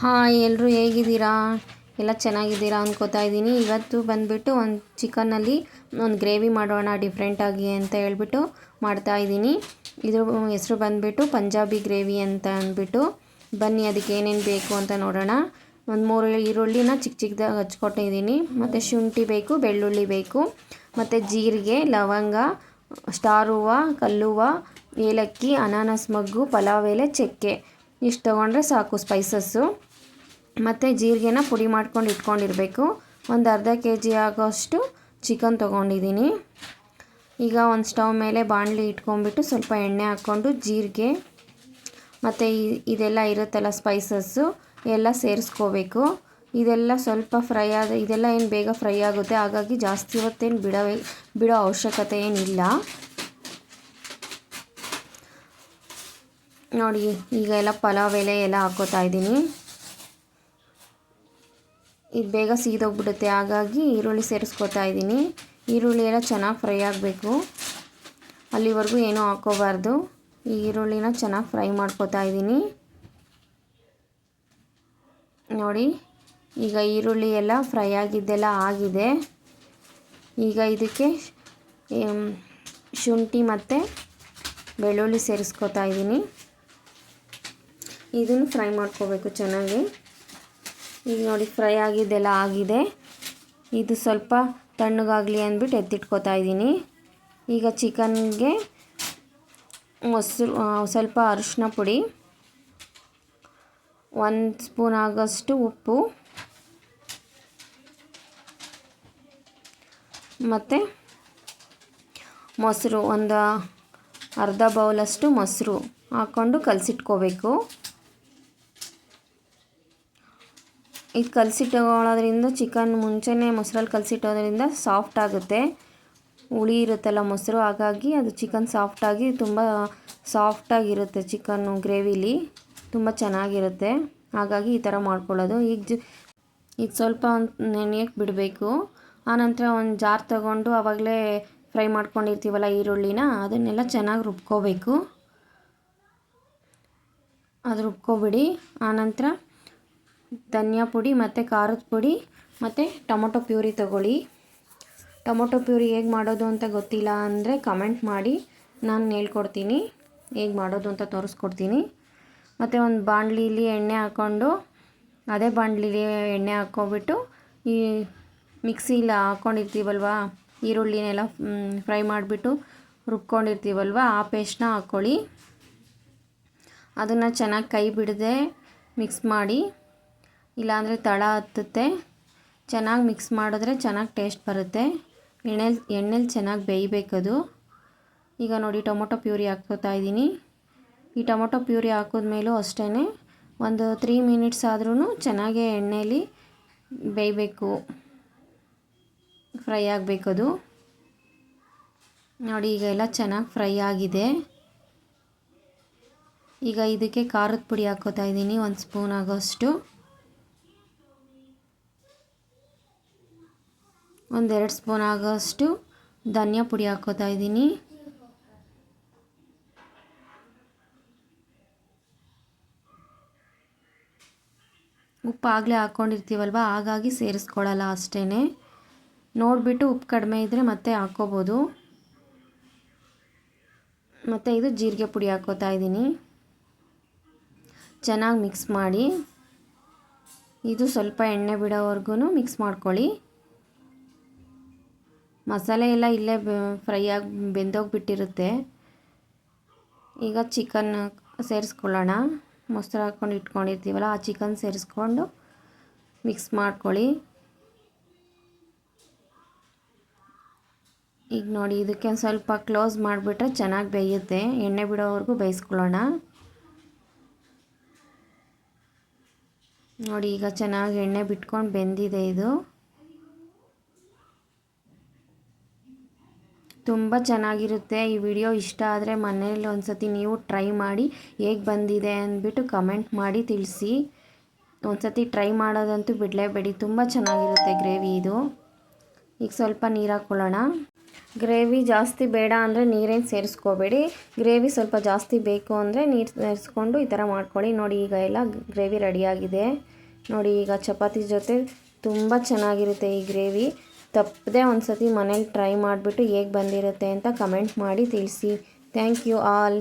Hi ಎಲ್ಲರೂ ಹೇಗಿದ್ದೀರಾ? ಎಲ್ಲ ಚೆನ್ನಾಗಿದ್ದೀರಾ ಅಂದ್ಕೋತಾ ಇದ್ದೀನಿ. ಇವತ್ತು ಬಂದುಬಿಟ್ಟು ಒಂದು ಚಿಕನಲ್ಲಿ ಒಂದು ಗ್ರೇವಿ ಮಾಡೋಣ ಡಿಫ್ರೆಂಟಾಗಿ ಅಂತ ಹೇಳ್ಬಿಟ್ಟು ಮಾಡ್ತಾ ಇದ್ದೀನಿ. ಇದ್ರ ಹೆಸರು ಬಂದುಬಿಟ್ಟು ಪಂಜಾಬಿ ಗ್ರೇವಿ ಅಂತ ಅಂದ್ಬಿಟ್ಟು. ಬನ್ನಿ, ಅದಕ್ಕೆ ಏನೇನು ಬೇಕು ಅಂತ ನೋಡೋಣ. ಒಂದು ಮೂರು ಈರುಳ್ಳಿನ ಚಿಕ್ಕ ಚಿಕ್ಕದಾಗಿ ಹಚ್ಕೊಟ್ಟಿದ್ದೀನಿ ಮತ್ತು ಶುಂಠಿ ಬೇಕು, ಬೆಳ್ಳುಳ್ಳಿ ಬೇಕು. ಮತ್ತು ಜೀರಿಗೆ, ಲವಂಗ, ಸ್ಟಾರ್ ಹೂವು, ಕಲ್ಲುವ, ಏಲಕ್ಕಿ, ಅನಾನಸ್ ಮಗ್ಗು, ಪಲಾವ್ ಎಲೆ, ಚಕ್ಕೆ. ಇಷ್ಟು ತೊಗೊಂಡ್ರೆ ಸಾಕು ಸ್ಪೈಸಸ್ಸು ಮತ್ತು ಜೀರಿಗೆನ ಪುಡಿ ಮಾಡ್ಕೊಂಡು ಇಟ್ಕೊಂಡಿರಬೇಕು. ಒಂದು ಅರ್ಧ ಕೆ ಜಿ ಆಗೋಷ್ಟು ಚಿಕನ್ ತೊಗೊಂಡಿದ್ದೀನಿ. ಈಗ ಒಂದು ಸ್ಟವ್ ಮೇಲೆ ಬಾಣಲಿ ಇಟ್ಕೊಂಡ್ಬಿಟ್ಟು ಸ್ವಲ್ಪ ಎಣ್ಣೆ ಹಾಕ್ಕೊಂಡು ಜೀರಿಗೆ ಮತ್ತು ಇದೆಲ್ಲ ಇರುತ್ತಲ್ಲ ಸ್ಪೈಸಸ್ಸು ಎಲ್ಲ ಸೇರಿಸ್ಕೋಬೇಕು. ಇದೆಲ್ಲ ಸ್ವಲ್ಪ ಫ್ರೈ ಆದ ಇದೆಲ್ಲ ಏನು ಬೇಗ ಫ್ರೈ ಆಗುತ್ತೆ, ಹಾಗಾಗಿ ಜಾಸ್ತಿ ಹೊತ್ತೇನು ಬಿಡ ಬಿಡೋ ಅವಶ್ಯಕತೆ ಏನಿಲ್ಲ. ನೋಡಿ, ಈಗ ಎಲ್ಲ ಪಲಾವ್ ಎಲೆ ಎಲ್ಲ ಹಾಕೋತಾ ಇದ್ದೀನಿ. ಇದು ಬೇಗ ಸೀದೋಗ್ಬಿಡುತ್ತೆ. ಹಾಗಾಗಿ ಈರುಳ್ಳಿ ಸೇರಿಸ್ಕೊತಾ ಇದ್ದೀನಿ. ಈರುಳ್ಳಿ ಎಲ್ಲ ಚೆನ್ನಾಗಿ ಫ್ರೈ ಆಗಬೇಕು. ಅಲ್ಲಿವರೆಗೂ ಏನೂ ಹಾಕ್ಕೋಬಾರ್ದು. ಈ ಈರುಳ್ಳಿನ ಚೆನ್ನಾಗಿ ಫ್ರೈ ಮಾಡ್ಕೋತಾ ಇದ್ದೀನಿ. ನೋಡಿ, ಈಗ ಈರುಳ್ಳಿ ಎಲ್ಲ ಫ್ರೈ ಆಗಿದ್ದೆಲ್ಲ ಆಗಿದೆ. ಈಗ ಇದಕ್ಕೆ ಶುಂಠಿ ಮತ್ತು ಬೆಳ್ಳುಳ್ಳಿ ಸೇರಿಸ್ಕೊತಾ ಇದ್ದೀನಿ. ಇದನ್ನು ಫ್ರೈ ಮಾಡ್ಕೋಬೇಕು ಚೆನ್ನಾಗಿ. ಈಗ ನೋಡಿ ಫ್ರೈ ಆಗಿದ್ದೆಲ್ಲ ಆಗಿದೆ. ಇದು ಸ್ವಲ್ಪ ತಣ್ಣಗಾಗಲಿ ಅಂದ್ಬಿಟ್ಟು ಎತ್ತಿಟ್ಕೋತಾ ಇದ್ದೀನಿ. ಈಗ ಚಿಕನ್ಗೆ ಮೊಸರು ಸ್ವಲ್ಪ ಅರಿಶಿನ ಪುಡಿ, ಒಂದು ಸ್ಪೂನ್ ಆಗೋಷ್ಟು ಉಪ್ಪು, ಮತ್ತು ಮೊಸರು, ಒಂದು ಅರ್ಧ ಬೌಲಷ್ಟು ಮೊಸರು ಹಾಕ್ಕೊಂಡು ಕಲಸಿಟ್ಕೋಬೇಕು. ಇದು ಕಲಸಿಟ್ಟುಕೊಳ್ಳೋದ್ರಿಂದ ಚಿಕನ್ ಮುಂಚೆನೇ ಮೊಸರಲ್ಲಿ ಕಲಸಿಟ್ಟೋದ್ರಿಂದ ಸಾಫ್ಟ್ ಆಗುತ್ತೆ. ಹುಳಿ ಇರುತ್ತಲ್ಲ ಮೊಸರು, ಹಾಗಾಗಿ ಅದು ಚಿಕನ್ ಸಾಫ್ಟಾಗಿ ತುಂಬ ಸಾಫ್ಟಾಗಿರುತ್ತೆ ಚಿಕನ್ನು ಗ್ರೇವಿಲಿ. ತುಂಬ ಚೆನ್ನಾಗಿರುತ್ತೆ. ಹಾಗಾಗಿ ಈ ಥರ ಮಾಡ್ಕೊಳ್ಳೋದು. ಈಗ ಜ, ಈಗ ಸ್ವಲ್ಪ ಒಂದು ನೆನೆಯಕ್ಕೆ ಬಿಡಬೇಕು. ಆನಂತರ ಒಂದು ಜಾರ್ ತಗೊಂಡು ಆವಾಗಲೇ ಫ್ರೈ ಮಾಡ್ಕೊಂಡಿರ್ತೀವಲ್ಲ ಈರುಳ್ಳಿನ, ಅದನ್ನೆಲ್ಲ ಚೆನ್ನಾಗಿ ರುಬ್ಕೋಬೇಕು. ಅದು ರುಬ್ಕೊಬಿಡಿ. ಆನಂತರ ಧನಿಯಾ ಪುಡಿ ಮತ್ತು ಖಾರದ ಪುಡಿ ಮತ್ತು ಟೊಮೊಟೊ ಪ್ಯೂರಿ ತೊಗೊಳ್ಳಿ. ಟೊಮೊಟೊ ಪ್ಯೂರಿ ಹೇಗೆ ಮಾಡೋದು ಅಂತ ಗೊತ್ತಿಲ್ಲ ಅಂದರೆ ಕಮೆಂಟ್ ಮಾಡಿ. ನಾನು ಹೇಳ್ಕೊಡ್ತೀನಿ. ಹೇಗೆ ಮಾಡೋದು ಅಂತ ತೋರಿಸ್ಕೊಡ್ತೀನಿ. ಮತ್ತು ಒಂದು ಬಾಣಲಿಲಿ ಎಣ್ಣೆ ಹಾಕ್ಕೊಂಡು ಅದೇ ಬಾಣಲಿಲಿ ಎಣ್ಣೆ ಹಾಕ್ಕೊಬಿಟ್ಟು ಈ ಮಿಕ್ಸಿಲಿ ಹಾಕ್ಕೊಂಡಿರ್ತೀವಲ್ವ ಈರುಳ್ಳಿನೆಲ್ಲ ಫ್ರೈ ಮಾಡಿಬಿಟ್ಟು ರುಬ್ಕೊಂಡಿರ್ತೀವಲ್ವ, ಆ ಪೇಸ್ಟ್ನ ಹಾಕ್ಕೊಳ್ಳಿ. ಅದನ್ನು ಚೆನ್ನಾಗಿ ಕೈ ಬಿಡದೆ ಮಿಕ್ಸ್ ಮಾಡಿ. ಇಲ್ಲಾಂದರೆ ತಳ ಹತ್ತುತ್ತೆ. ಚೆನ್ನಾಗಿ ಮಿಕ್ಸ್ ಮಾಡಿದ್ರೆ ಚೆನ್ನಾಗಿ ಟೇಸ್ಟ್ ಬರುತ್ತೆ. ಎಣ್ಣೆಲಿ ಎಣ್ಣೆಲಿ ಚೆನ್ನಾಗಿ ಬೇಯಬೇಕದು. ಈಗ ನೋಡಿ ಟೊಮೊಟೊ ಪ್ಯೂರಿ ಹಾಕ್ಕೋತಾ ಇದ್ದೀನಿ. ಈ ಟೊಮೊಟೊ ಪ್ಯೂರಿ ಹಾಕಿದ್ಮೇಲೂ ಅಷ್ಟೇ ಒಂದು ತ್ರೀ ಮಿನಿಟ್ಸ್ ಆದ್ರೂ ಚೆನ್ನಾಗೇ ಎಣ್ಣೆಯಲ್ಲಿ ಬೇಯಬೇಕು. ಫ್ರೈ ಆಗಬೇಕದು. ನೋಡಿ ಈಗ ಎಲ್ಲ ಚೆನ್ನಾಗಿ ಫ್ರೈ ಆಗಿದೆ. ಈಗ ಇದಕ್ಕೆ ಖಾರದ ಪುಡಿ ಹಾಕೋತಾ ಇದ್ದೀನಿ, ಒಂದು ಸ್ಪೂನ್ ಆಗೋಷ್ಟು. ಒಂದೆರಡು ಸ್ಪೂನ್ ಆಗೋಷ್ಟು ಧನಿಯಾ ಪುಡಿ ಹಾಕೋತಾ ಇದ್ದೀನಿ. ಉಪ್ಪು ಆಗಲೇ ಹಾಕ್ಕೊಂಡಿರ್ತೀವಲ್ವ ಹಾಗಾಗಿ ಸೇರಿಸ್ಕೊಳ್ಳಲ್ಲ ಅಷ್ಟೇ ನೋಡಿಬಿಟ್ಟು ಉಪ್ಪು ಕಡಿಮೆ ಇದ್ದರೆ ಮತ್ತೆ ಹಾಕ್ಕೋಬೋದು ಮತ್ತು ಇದು ಜೀರಿಗೆ ಪುಡಿ ಹಾಕೋತಾ ಇದ್ದೀನಿ. ಚೆನ್ನಾಗಿ ಮಿಕ್ಸ್ ಮಾಡಿ. ಇದು ಸ್ವಲ್ಪ ಎಣ್ಣೆ ಬಿಡೋವರೆಗೂ ಮಿಕ್ಸ್ ಮಾಡ್ಕೊಳ್ಳಿ. ಮಸಾಲೆ ಎಲ್ಲ ಇಲ್ಲೇ ಫ್ರೈ ಆಗಿ ಬೆಂದೋಗಿಬಿಟ್ಟಿರುತ್ತೆ. ಈಗ ಚಿಕನ್ ಸೇರಿಸ್ಕೊಳ್ಳೋಣ. ಮೊಸರು ಹಾಕ್ಕೊಂಡು ಇಟ್ಕೊಂಡಿರ್ತೀವಲ್ಲ, ಆ ಚಿಕನ್ ಸೇರಿಸ್ಕೊಂಡು ಮಿಕ್ಸ್ ಮಾಡ್ಕೊಳ್ಳಿ. ಈಗ ನೋಡಿ, ಇದಕ್ಕೆ ಸ್ವಲ್ಪ ಕ್ಲೋಸ್ ಮಾಡಿಬಿಟ್ರೆ ಚೆನ್ನಾಗಿ ಬೇಯುತ್ತೆ. ಎಣ್ಣೆ ಬಿಡೋವರೆಗೂ ಬೇಯಿಸ್ಕೊಳ್ಳೋಣ. ನೋಡಿ, ಈಗ ಚೆನ್ನಾಗಿ ಎಣ್ಣೆ ಬಿಟ್ಕೊಂಡು ಬೆಂದಿದೆ ಇದು. ತುಂಬ ಚೆನ್ನಾಗಿರುತ್ತೆ. ಈ ವಿಡಿಯೋ ಇಷ್ಟ ಆದರೆ ಮನೇಲಿ ಒಂದು ಸತಿ ನೀವು ಟ್ರೈ ಮಾಡಿ. ಹೇಗೆ ಬಂದಿದೆ ಅಂದ್ಬಿಟ್ಟು ಕಮೆಂಟ್ ಮಾಡಿ ತಿಳಿಸಿ. ಒಂದು ಸತಿ ಟ್ರೈ ಮಾಡೋದಂತೂ ಬಿಡಲೇಬೇಡಿ ತುಂಬ ಚೆನ್ನಾಗಿರುತ್ತೆ ಗ್ರೇವಿ ಇದು. ಈಗ ಸ್ವಲ್ಪ ನೀರು ಹಾಕ್ಕೊಳ್ಳೋಣ ಗ್ರೇವಿ ಜಾಸ್ತಿ ಬೇಡ ಅಂದರೆ ನೀರೇನು ಸೇರಿಸ್ಕೋಬೇಡಿ. ಗ್ರೇವಿ ಸ್ವಲ್ಪ ಜಾಸ್ತಿ ಬೇಕು ಅಂದರೆ ನೀರು ಸೇರಿಸ್ಕೊಂಡು ಈ ಥರ ಮಾಡ್ಕೊಳ್ಳಿ. ನೋಡಿ ಈಗ ಎಲ್ಲ ಗ್ರೇವಿ ರೆಡಿಯಾಗಿದೆ ನೋಡಿ ಈಗ ಚಪಾತಿ ಜೊತೆ ತುಂಬ ಚೆನ್ನಾಗಿರುತ್ತೆ ಈ ಗ್ರೇವಿ. ತಪ್ಪದೆ ಒಂದು ಸತಿ ಮನೇಲಿ ಟ್ರೈ ಮಾಡಿಬಿಟ್ಟು ಹೇಗೆ ಬಂದಿರುತ್ತೆ ಅಂತ ಕಮೆಂಟ್ ಮಾಡಿ ತಿಳಿಸಿ. Thank you all.